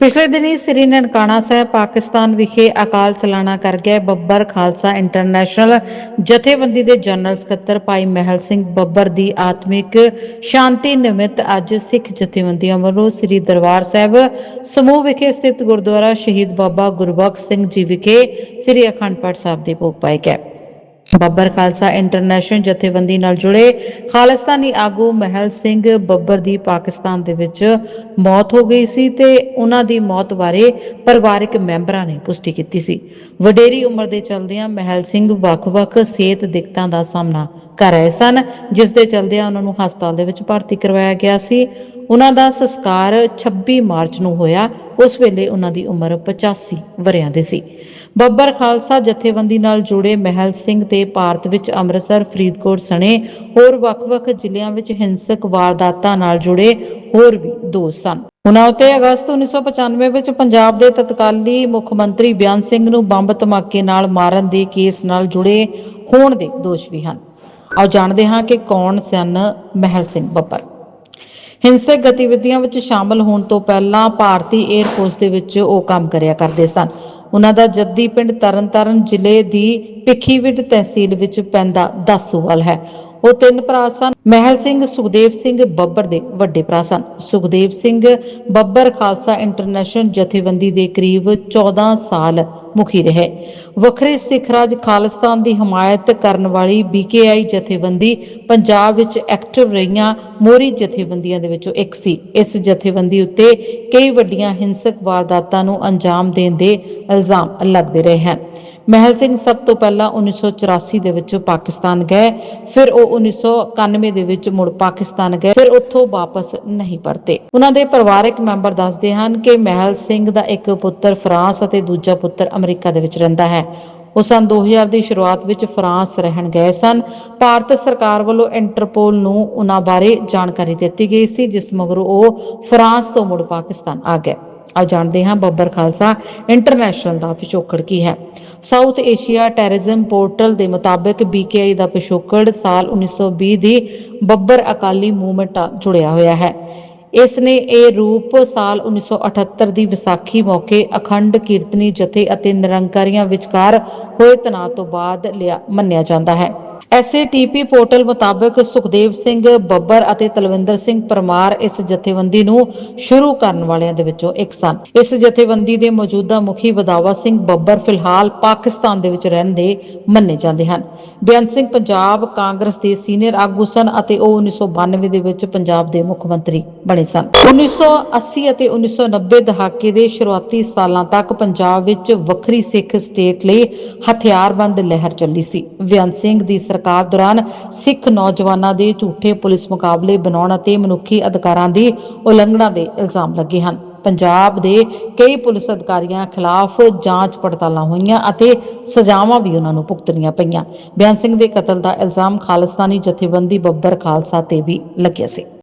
ਪਿਛਲੇ ਦਿਨੀ ਸ੍ਰੀ ਨਨਕਾਣਾ ਸਾਹਿਬ ਪਾਕਿਸਤਾਨ ਵਿਖੇ ਅਕਾਲ ਚਲਾਣਾ ਕਰ ਗਏ ਬੱਬਰ ਖਾਲਸਾ ਇੰਟਰਨੈਸ਼ਨਲ ਜਥੇਬੰਦੀ ਦੇ ਜਨਰਲ ਸਕੱਤਰ ਭਾਈ ਮਹਿਲ ਸਿੰਘ ਬੱਬਰ ਦੀ ਆਤਮਿਕ ਸ਼ਾਂਤੀ ਨਿਮਿਤ ਅੱਜ ਸਿੱਖ ਜਥੇਬੰਦੀਆਂ ਵੱਲੋਂ ਸ੍ਰੀ ਦਰਬਾਰ ਸਾਹਿਬ ਸਮੂਹ ਵਿਖੇ ਸਥਿਤ ਗੁਰਦੁਆਰਾ ਸ਼ਹੀਦ ਬਾਬਾ ਗੁਰਬਖਸ਼ ਸਿੰਘ ਜੀ ਵਿਖੇ ਸ੍ਰੀ ਅਖੰਡ ਪਾਠ ਸਾਹਿਬ ਦੇ ਭੋਗ ਪਾਏ ਗਏ। ਬੱਬਰ ਖਾਲਸਾ ਇੰਟਰਨੈਸ਼ਨਲ ਜਥੇਬੰਦੀ ਨਾਲ ਜੁੜੇ ਖਾਲਿਸਤਾਨੀ ਆਗੂ ਮਹਿਲ ਸਿੰਘ ਬੱਬਰ ਦੀ ਪਾਕਿਸਤਾਨ ਦੇ ਵਿੱਚ ਮੌਤ ਹੋ ਗਈ ਸੀ ਤੇ ਉਹਨਾਂ ਦੀ ਮੌਤ ਬਾਰੇ ਪਰਿਵਾਰਕ ਮੈਂਬਰਾਂ ਨੇ ਪੁਸ਼ਟੀ ਕੀਤੀ ਸੀ। ਵਡੇਰੀ ਉਮਰ ਦੇ ਚਲਦਿਆਂ ਮਹਿਲ ਸਿੰਘ ਵੱਖ-ਵੱਖ ਸਿਹਤ ਦਿੱਕਤਾਂ ਦਾ ਸਾਹਮਣਾ ਕਰ ਰਹੇ ਸਨ, ਜਿਸ ਦੇ ਚਲਦਿਆਂ ਉਹਨਾਂ ਨੂੰ ਹਸਪਤਾਲ ਦੇ ਵਿੱਚ ਭਰਤੀ ਕਰਵਾਇਆ ਗਿਆ ਸੀ। ਉਹਨਾਂ ਦਾ ਸੰਸਕਾਰ 26 ਮਾਰਚ ਨੂੰ ਹੋਇਆ, ਉਸ ਵੇਲੇ ਉਹਨਾਂ ਦੀ ਉਮਰ 85 ਵਰਿਆਂ ਦੀ ਸੀ। ਬੱਬਰ ਖਾਲਸਾ ਜਥੇਬੰਦੀ ਨਾਲ ਜੁੜੇ ਮਹਿਲ ਸਿੰਘ ਤੇ ਭਾਰਤ ਵਿੱਚ ਅੰਮ੍ਰਿਤਸਰ, ਫਰੀਦਕੋਟ ਸਣੇ ਹੋਰ ਵੱਖ-ਵੱਖ ਜ਼ਿਲ੍ਹਿਆਂ ਵਿੱਚ ਹਿੰਸਕ ਵਾਰਦਾਤਾਂ ਨਾਲ ਜੁੜੇ ਹੋਰ ਵੀ ਦੋਸ਼ ਸਨ। ਉਹਨਾਂ ਉੱਤੇ ਅਗਸਤ 1995 ਵਿੱਚ ਪੰਜਾਬ ਦੇ ਤਤਕਾਲੀ ਮੁੱਖ ਮੰਤਰੀ ਬਿਆਨ ਸਿੰਘ ਨੂੰ ਬੰਬ ਧਮਾਕੇ ਨਾਲ ਮਾਰਨ ਦੇ ਕੇਸ ਨਾਲ ਜੁੜੇ ਹੋਣ ਦੇ ਦੋਸ਼ ਵੀ ਹਨ। ਆਓ ਜਾਣਦੇ ਹਾਂ ਕਿ ਕੌਣ ਸਨ ਮਹਿਲ ਸਿੰਘ ਬੱਬਰ। ਹਿੰਸਕ ਗਤੀਵਿਧੀਆਂ ਵਿੱਚ ਸ਼ਾਮਲ ਹੋਣ ਤੋਂ ਪਹਿਲਾਂ ਭਾਰਤੀ 에ਅਰ ਫੋਰਸ ਦੇ ਵਿੱਚ ਉਹ ਕੰਮ ਕਰਿਆ ਕਰਦੇ ਸਨ। ਉਹਨਾਂ ਦਾ ਜੱਦੀ ਪਿੰਡ ਤਰਨਤਾਰਨ ਜ਼ਿਲ੍ਹੇ ਦੀ ਭਿੱਖੀਵਿੰਡ ਤਹਿਸੀਲ ਵਿੱਚ ਪੈਂਦਾ ਦਾਸੂਵਾਲ ਹੈ। ਉਹ ਤਿੰਨ ਭਰਾ ਸਨ। ਮਹਿਲ ਸਿੰਘ, ਸੁਖਦੇਵ ਸਿੰਘ, ਬੱਬਰ ਦੇ ਵੱਡੇ ਭਰਾ ਸਨ। ਸੁਖਦੇਵ ਸਿੰਘ ਬੱਬਰ ਖਾਲਸਾ ਇੰਟਰਨੈਸ਼ਨਲ ਜਥੇਬੰਦੀ ਦੇ ਕਰੀਬ 14 ਸਾਲ ਮੁਖੀ ਰਹੇ। ਵੱਖਰੇ ਸਿੱਖ ਰਾਜ ਖਾਲਿਸਤਾਨ ਦੀ ਹਮਾਇਤ ਕਰਨ ਵਾਲੀ ਬੀਕੇਆਈ ਜਥੇਬੰਦੀ ਪੰਜਾਬ ਵਿੱਚ ਐਕਟਿਵ ਰਹੀਆਂ ਮੋਰੀ ਜਥੇਬੰਦੀਆਂ ਦੇ ਵਿੱਚੋਂ ਇੱਕ ਸੀ। ਇਸ ਜਥੇਬੰਦੀ ਉੱਤੇ ਕਈ ਵੱਡੀਆਂ ਹਿੰਸਕ ਵਾਰਦਾਤਾਂ ਨੂੰ ਅੰਜਾਮ ਦੇਣ ਦੇ ਇਲਜ਼ਾਮ ਲੱਗਦੇ ਰਹੇ ਹਨ। ਮਹਿਲ ਸਿੰਘ ਸਭ ਤੋਂ ਪਹਿਲਾਂ 1984 ਦੇ ਵਿੱਚ ਪਾਕਿਸਤਾਨ ਗਏ, ਫਿਰ ਉਹ 1991 ਦੇ ਵਿੱਚ ਮੁੜ ਪਾਕਿਸਤਾਨ ਗਏ, ਫਿਰ ਉੱਥੋਂ ਵਾਪਸ ਨਹੀਂ ਪਰਤੇ। ਉਹਨਾਂ ਦੇ ਪਰਿਵਾਰਕ ਮੈਂਬਰ ਦੱਸਦੇ ਹਨ ਕਿ ਮਹਿਲ ਸਿੰਘ ਦਾ ਇੱਕ ਪੁੱਤਰ ਫਰਾਂਸ ਅਤੇ ਦੂਜਾ ਪੁੱਤਰ ਅਮਰੀਕਾ ਦੇ ਵਿੱਚ ਰਹਿੰਦਾ ਹੈ। ਉਹ ਸਨ 2000 ਦੀ ਸ਼ੁਰੂਆਤ ਵਿੱਚ ਫਰਾਂਸ ਰਹਿਣ ਗਏ ਸਨ। ਭਾਰਤ ਸਰਕਾਰ ਵੱਲੋਂ ਇੰਟਰਪੋਲ ਨੂੰ ਉਹਨਾਂ ਬਾਰੇ ਜਾਣਕਾਰੀ ਦਿੱਤੀ ਗਈ ਸੀ, ਜਿਸ ਮਗਰੋਂ ਉਹ ਫਰਾਂਸ ਤੋਂ ਮੁੜ ਪਾਕਿਸਤਾਨ ਆ ਗਏ। ਆਓ ਜਾਣਦੇ ਹਾਂ ਬੱਬਰ ਖਾਲਸਾ ਇੰਟਰਨੈਸ਼ਨਲ ਦਾ ਪਿਛੋਕੜ ਕੀ ਹੈ। ਸਾਊਥ ਏਸ਼ੀਆ ਟੈਰਰਿਜ਼ਮ ਪੋਰਟਲ ਦੇ ਮੁਤਾਬਕ ਬੀਕੇਆਈ ਦਾ ਪਿਛੋਕੜ ਸਾਲ 1920 ਦੀ ਬੱਬਰ ਅਕਾਲੀ ਮੂਵਮੈਂਟ ਜੁੜਿਆ ਹੋਇਆ ਹੈ। ਇਸ ਨੇ ਇਹ ਰੂਪ ਸਾਲ 1978 ਦੀ ਵਿਸਾਖੀ ਮੌਕੇ ਅਖੰਡ ਕੀਰਤਨੀ ਜਥੇ ਅਤੇ ਨਿਰੰਕਾਰੀਆਂ ਵਿਚਕਾਰ ਹੋਏ ਤਣਾਅ ਤੋਂ ਬਾਅਦ ਲਿਆ ਮੰਨਿਆ ਜਾਂਦਾ ਹੈ। ਐਸਏਟੀਪੀ ਪੋਰਟਲ ਮੁਤਾਬਕ ਸੁਖਦੇਵ ਸਿੰਘ, ਬੱਬਰ ਅਤੇ ਤਲਵਿੰਦਰ ਸਿੰਘ ਪਰਮਾਰ ਇਸ ਜਥੇਬੰਦੀ ਨੂੰ ਸ਼ੁਰੂ ਕਰਨ ਵਾਲਿਆਂ ਦੇ ਵਿੱਚੋਂ ਇੱਕ ਸਨ। ਇਸ ਜਥੇਬੰਦੀ ਦੇ ਮੌਜੂਦਾ ਮੁਖੀ ਵਧਾਵਾ ਸਿੰਘ ਬੱਬਰ ਫਿਲਹਾਲ ਪਾਕਿਸਤਾਨ ਦੇ ਵਿੱਚ ਰਹਿੰਦੇ ਮੰਨੇ ਜਾਂਦੇ ਹਨ। ਬੇਅੰਤ ਸਿੰਘ ਪੰਜਾਬ ਕਾਂਗਰਸ ਦੇ ਸੀਨੀਅਰ ਆਗੂ ਸਨ ਅਤੇ ਉਹ 1992 ਦੇ ਵਿੱਚ ਪੰਜਾਬ ਦੇ ਮੁੱਖ ਮੰਤਰੀ ਬਣੇ ਸਨ। 1980 ਅਤੇ 1990 ਦਹਾਕੇ ਦੇ ਸ਼ੁਰੂਆਤੀ ਸਾਲਾਂ ਤੱਕ ਪੰਜਾਬ ਵਿੱਚ ਵੱਖਰੀ ਸਿੱਖ ਸਟੇਟ ਲਈ ਹਥਿਆਰਬੰਦ ਲਹਿਰ ਚੱਲੀ ਸੀ। ਬੇਅੰਤ ਸਿੰਘ ਦੀ ਸਰਕਾਰ ਦੌਰਾਨ ਸਿੱਖ ਨੌਜਵਾਨਾਂ ਦੇ ਝੂਠੇ ਪੁਲਿਸ ਮੁਕਾਬਲੇ ਬਣਾਉਣ ਅਤੇ ਮਨੁੱਖੀ ਅਧਿਕਾਰਾਂ ਦੀ ਉਲੰਘਣਾ ਦੇ ਇਲਜ਼ਾਮ ਲੱਗੇ ਹਨ। ਪੰਜਾਬ ਦੇ ਕਈ ਪੁਲਿਸ ਅਧਿਕਾਰੀਆਂ ਖਿਲਾਫ ਜਾਂਚ ਪੜਤਾਲਾਂ ਹੋਈਆਂ ਅਤੇ ਸਜ਼ਾਵਾਂ ਵੀ ਉਹਨਾਂ ਨੂੰ ਭੁਗਤਣੀਆਂ ਪਈਆਂ। ਬਿਆਨ ਸਿੰਘ ਦੇ ਕਤਲ ਦਾ ਇਲਜ਼ਾਮ ਖਾਲਿਸਤਾਨੀ ਜਥੇਬੰਦੀ ਬੱਬਰ ਖਾਲਸਾ ਤੇ ਵੀ ਲੱਗਿਆ ਸੀ।